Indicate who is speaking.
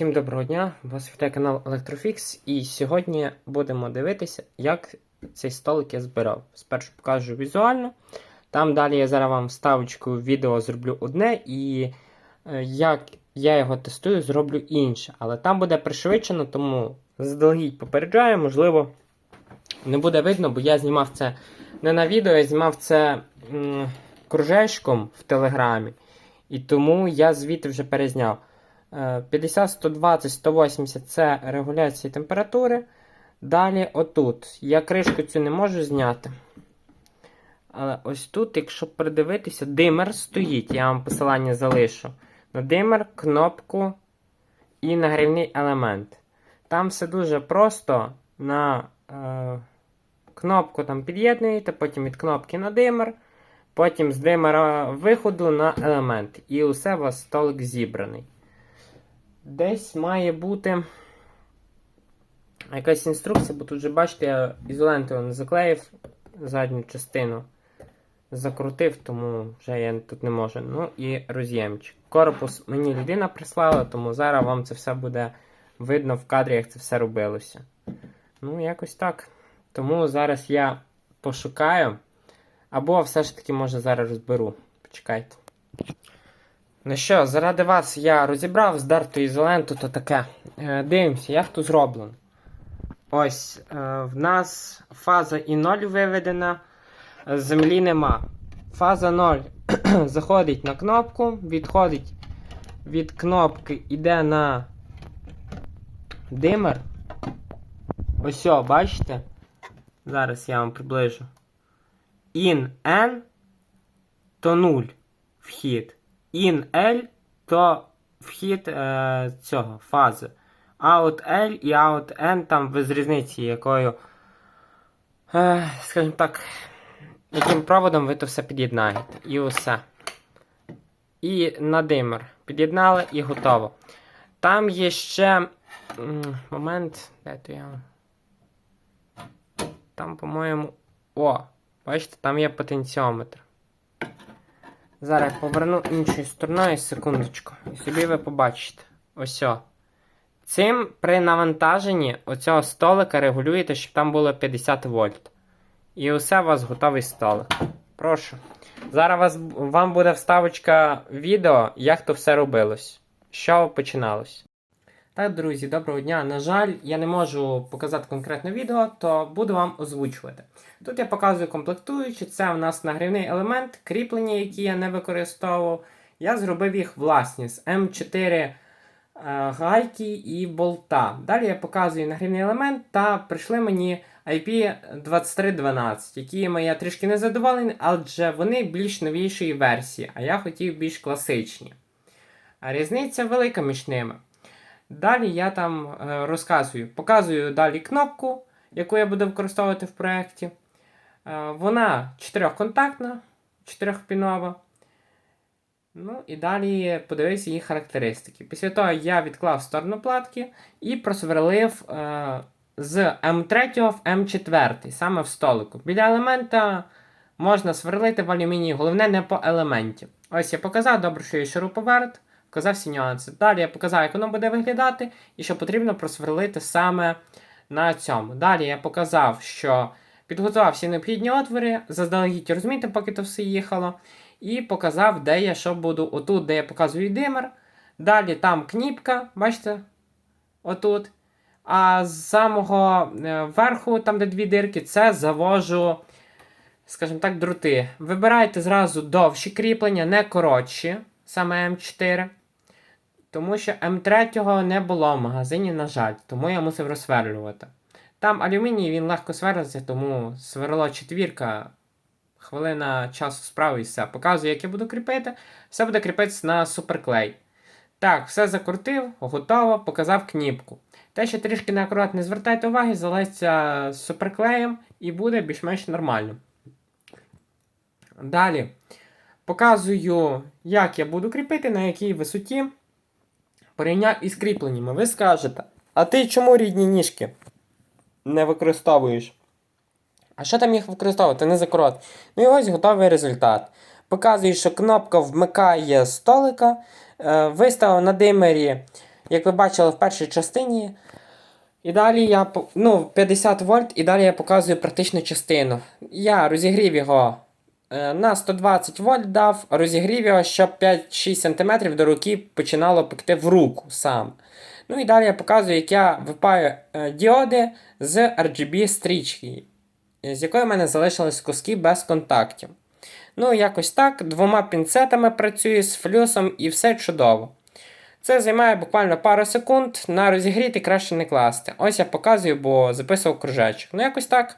Speaker 1: Всім доброго дня! Вас вітає канал Electrofix і сьогодні будемо дивитися, як цей столик я збирав. Спершу покажу візуально. Там далі я зараз вам вставочку відео зроблю одне, і е, як я його тестую, зроблю інше. Але там буде пришвидшено, тому заздалегідь попереджаю, можливо, не буде видно, бо я знімав це не на відео, я знімав це кружечком в Телеграмі. І тому я звідти вже перезняв. Е, 50, 120, 180 це регуляція температури. Далі отут. Я кришку цю не можу зняти. Але ось тут, якщо придивитися, димер стоїть. Я вам посилання залишу. На димер, кнопку і нагрівний елемент. Там все дуже просто. На е, кнопку там під'єднуєте, потім від кнопки на димер, потім з димера виходу на елемент. І усе у вас столик зібраний. Десь має бути якась інструкція, бо тут вже бачите, я ізолентою не заклеїв задню частину. Закрутив, тому вже я тут не можу. Ну і роз'ємчик. Корпус мені людина прислала, тому зараз вам це все буде видно в кадрі, як це все робилося. Ну, якось так. Тому зараз я пошукаю. Або все ж таки, може, зараз розберу. Почекайте. Ну що, заради вас я розібрав здерту ізоленту, то таке. Е, дивимося, як тут зроблено. Ось е, в нас фаза і 0 виведена, землі нема. Фаза 0 заходить на кнопку, відходить від кнопки, йде на димер. Ось, о, бачите? Зараз я вам приближу. In N то 0 вхід. In L то вхід е, цього фази. Out L і Out N там без різниці, якою, е, скажімо так, яким проводом ви то все під'єднаєте. І усе. І на димер. Під'єднали і готово. Там є ще момент. Де то я? Там, по-моєму. О! Бачите, там є потенціометр. Зараз поверну іншою стороною секундочку. І собі ви побачите. Ось. Цим при навантаженні оцього столика регулюєте, щоб там було 50 вольт. І усе у вас готовий столик. Прошу. Зараз вас, вам буде вставочка відео, як то все робилось. Що починалось. Так, друзі, доброго дня. На жаль, я не можу показати конкретне відео, то буду вам озвучувати. Тут я показую комплектуючі, це у нас нагрівний елемент, кріплення, які я не використовував. Я зробив їх власні з М4 е, гайки і болта. Далі я показую нагрівний елемент та прийшли мені IP2312, якими я трішки не задоволений, адже вони більш новішої версії, а я хотів більш класичні. А різниця велика між ними. Далі я там е, розказую, показую далі кнопку, яку я буду використовувати в проєкті. Е, вона чотирьохконтактна, чотирьохпінова. Ну і далі подивився її характеристики. Після того я відклав в сторону платки і просверлив е, з М3 в М4, саме в столику. Біля елемента можна сверлити в алюмінії, головне не по елементі. Ось я показав, добре, що є шуруповерт, показав всі нюанси. Далі я показав, як воно буде виглядати, і що потрібно просверлити саме на цьому. Далі я показав, що підготував всі необхідні отвори, заздалегідь розумієте, поки то все їхало. І показав, де я що буду. Отут, де я показую димер. Далі там кніпка, бачите? Отут. А з самого е, верху, там де дві дирки, це завожу, скажімо так, дроти. Вибирайте зразу довші кріплення, не коротші, саме М4. Тому що М3 не було в магазині, на жаль, тому я мусив розсверлювати. Там алюміній він легко сверлиться, тому сверло четвірка, хвилина часу справи і все. Показую, як я буду кріпити. Все буде кріпитися на суперклей. Так, все закрутив, готово, показав кніпку. Те, що трішки неаккуратно не звертайте уваги, залеться суперклеєм і буде більш-менш нормально. Далі показую, як я буду кріпити, на якій висоті. Порівняв із кріпленнями. Ви скажете, а ти чому рідні ніжки не використовуєш? А що там їх використовувати? Не закорот. Ну і ось готовий результат. Показую, що кнопка вмикає столика. Е, виставив на димері як ви бачили в першій частині. І далі я ну, 50 вольт, і далі я показую практичну частину. Я розігрів його на 120 вольт дав, розігрів його, щоб 5-6 см до руки починало пекти в руку сам. Ну і далі я показую, як я випаю е, діоди з RGB стрічки, з якої в мене залишились куски без контактів. Ну, якось так, двома пінцетами працюю з флюсом і все чудово. Це займає буквально пару секунд, на розігріти краще не класти. Ось я показую, бо записував кружечок. Ну, якось так.